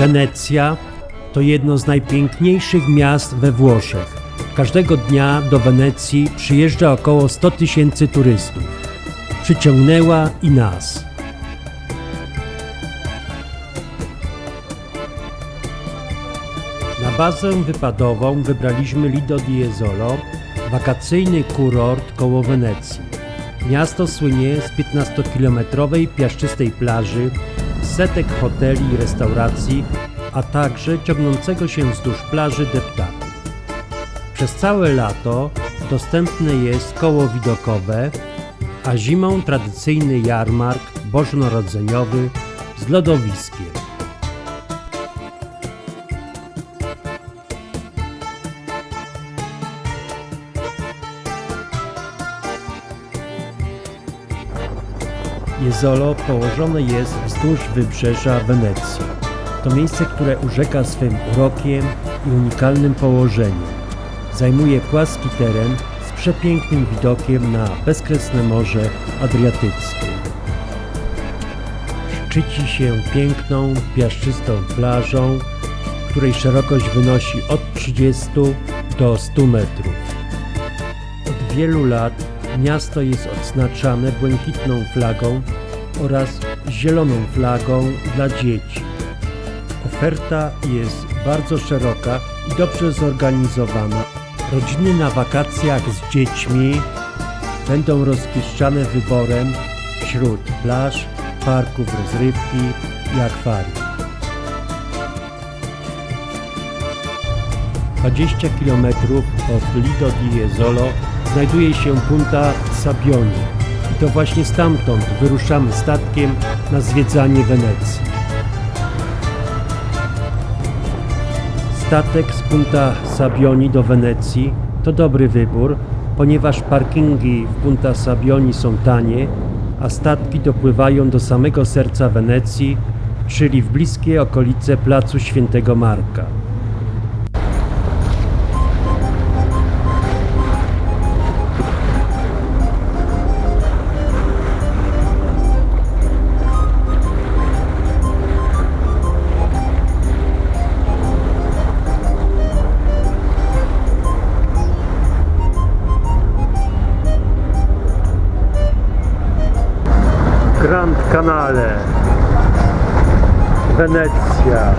Wenecja to jedno z najpiękniejszych miast we Włoszech. Każdego dnia do Wenecji przyjeżdża około 100 tysięcy turystów. Przyciągnęła i nas. Na bazę wypadową wybraliśmy Lido di Jesolo, wakacyjny kurort koło Wenecji. Miasto słynie z 15-kilometrowej piaszczystej plaży, setek hoteli i restauracji, a także ciągnącego się wzdłuż plaży deptaku. Przez całe lato dostępne jest koło widokowe, a zimą tradycyjny jarmark bożonarodzeniowy z lodowiskiem. Jezolo położone jest wzdłuż wybrzeża Wenecji. To miejsce, które urzeka swym urokiem i unikalnym położeniem. Zajmuje płaski teren z przepięknym widokiem na bezkresne Morze Adriatyckie. Szczyci się piękną, piaszczystą plażą, której szerokość wynosi od 30 do 100 metrów. Od wielu lat miasto jest odznaczane błękitną flagą oraz zieloną flagą dla dzieci. Oferta jest bardzo szeroka i dobrze zorganizowana. Rodziny na wakacjach z dziećmi będą rozpieszczane wyborem wśród plaż, parków rozrywki i akwarium. 20 km od Lido di Jesolo znajduje się Punta Sabioni i to właśnie stamtąd wyruszamy statkiem na zwiedzanie Wenecji. Statek z Punta Sabioni do Wenecji to dobry wybór, ponieważ parkingi w Punta Sabioni są tanie, a statki dopływają do samego serca Wenecji, czyli w bliskie okolice placu Świętego Marka. Canale Wenecja.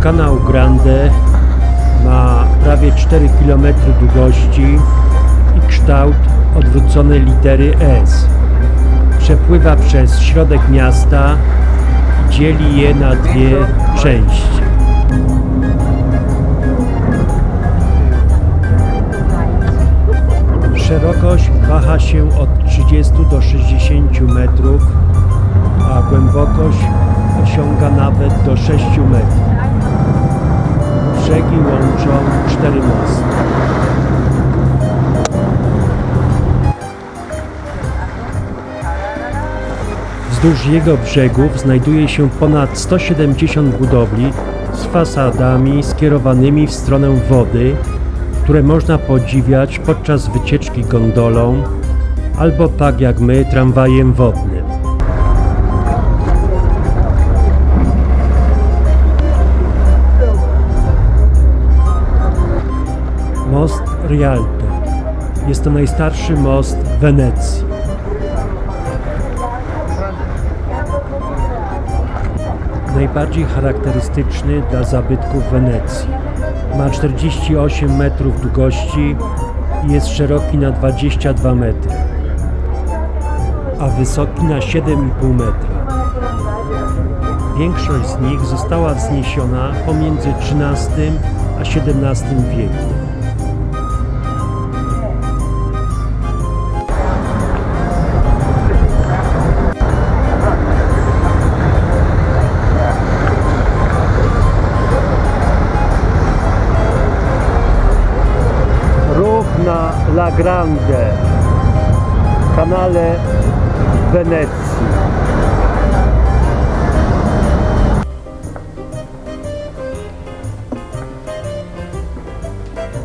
Kanał Grande ma prawie 4 km długości i kształt odwróconej litery S przepływa przez środek miasta dzieli je na dwie części. Szerokość waha się od 30 do 60 metrów, a głębokość osiąga nawet do 6 metrów. Brzegi łączą cztery mosty. Wzdłuż jego brzegów znajduje się ponad 170 budowli z fasadami skierowanymi w stronę wody, które można podziwiać podczas wycieczki gondolą albo tak jak my tramwajem wodnym. Most Rialto jest to najstarszy most w Wenecji. Najbardziej charakterystyczny dla zabytków Wenecji. Ma 48 metrów długości i jest szeroki na 22 metry, a wysoki na 7,5 metra. Większość z nich została wzniesiona pomiędzy XIII a XVII wieku. Grande, kanale Wenecji.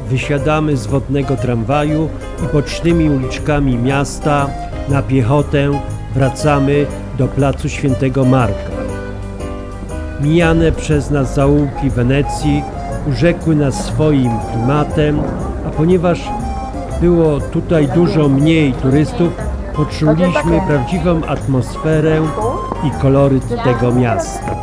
Wysiadamy z wodnego tramwaju i bocznymi uliczkami miasta na piechotę wracamy do placu Świętego Marka. Mijane przez nas zaułki Wenecji urzekły nas swoim klimatem, a ponieważ było tutaj dużo mniej turystów, poczuliśmy prawdziwą atmosferę i koloryt tego miasta.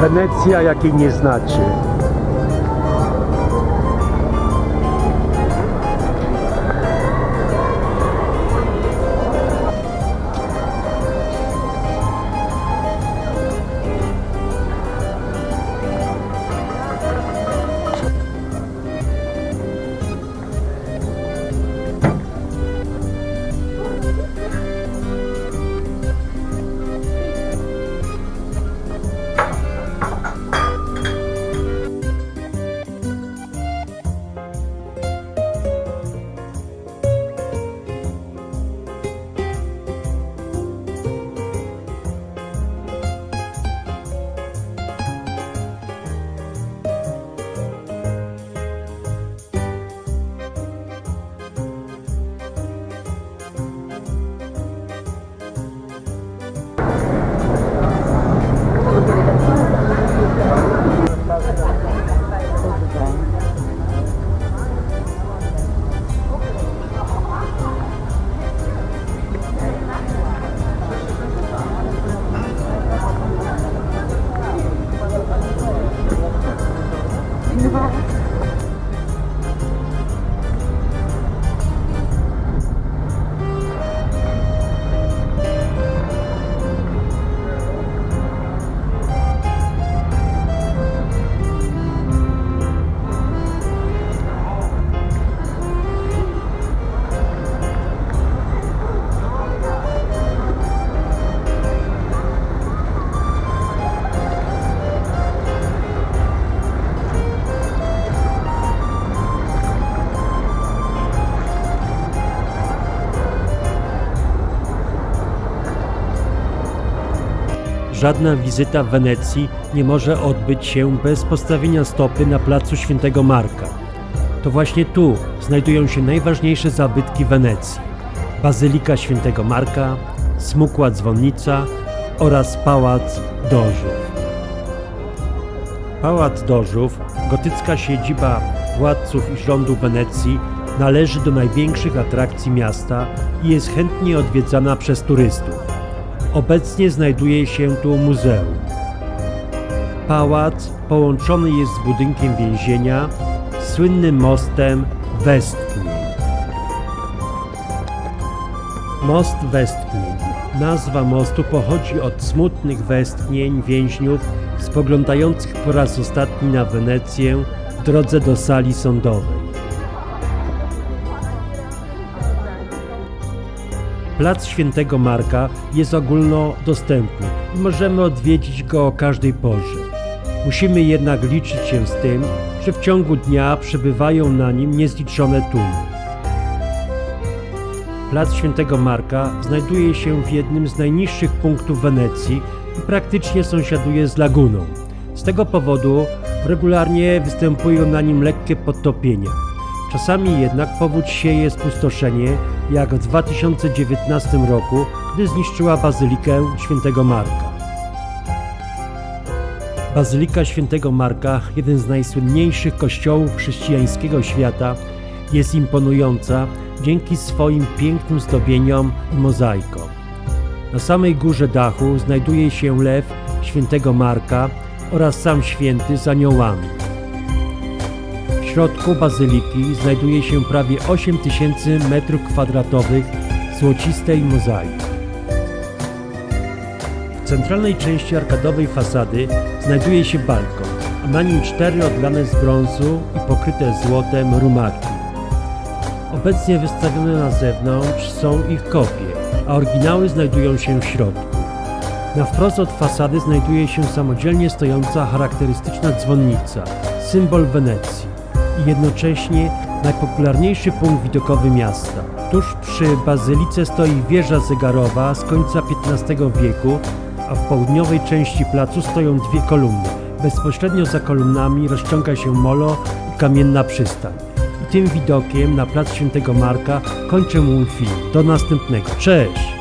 Wenecja, jakiej nie znacie. Żadna wizyta w Wenecji nie może odbyć się bez postawienia stopy na placu Świętego Marka. To właśnie tu znajdują się najważniejsze zabytki Wenecji. Bazylika Świętego Marka, smukła dzwonnica oraz Pałac Dożów. Pałac Dożów, gotycka siedziba władców i rządu Wenecji, należy do największych atrakcji miasta i jest chętnie odwiedzana przez turystów. Obecnie znajduje się tu muzeum. Pałac połączony jest z budynkiem więzienia, słynnym mostem Westpnień. Most Westpnień. Nazwa mostu pochodzi od smutnych westchnień więźniów spoglądających po raz ostatni na Wenecję w drodze do sali sądowej. Plac Świętego Marka jest ogólnodostępny i możemy odwiedzić go o każdej porze. Musimy jednak liczyć się z tym, że w ciągu dnia przebywają na nim niezliczone tłumy. Plac Świętego Marka znajduje się w jednym z najniższych punktów Wenecji i praktycznie sąsiaduje z laguną. Z tego powodu regularnie występują na nim lekkie podtopienia. Czasami jednak powódź sieje spustoszenie, jak w 2019 roku, gdy zniszczyła Bazylikę Świętego Marka. Bazylika Świętego Marka, jeden z najsłynniejszych kościołów chrześcijańskiego świata, jest imponująca dzięki swoim pięknym zdobieniom i mozaikom. Na samej górze dachu znajduje się lew Świętego Marka oraz sam święty z aniołami. Środku bazyliki znajduje się prawie 8000 m2 złocistej mozaiki. W centralnej części arkadowej fasady znajduje się balkon, a na nim cztery odlane z brązu i pokryte złotem rumaki. Obecnie wystawione na zewnątrz są ich kopie, a oryginały znajdują się w środku. Na wprost od fasady znajduje się samodzielnie stojąca charakterystyczna dzwonnica, symbol Wenecji. I jednocześnie najpopularniejszy punkt widokowy miasta. Tuż przy bazylice stoi wieża zegarowa z końca XV wieku, a w południowej części placu stoją dwie kolumny. Bezpośrednio za kolumnami rozciąga się molo i kamienna przystań. I tym widokiem na plac Świętego Marka kończę mój film. Do następnego. Cześć!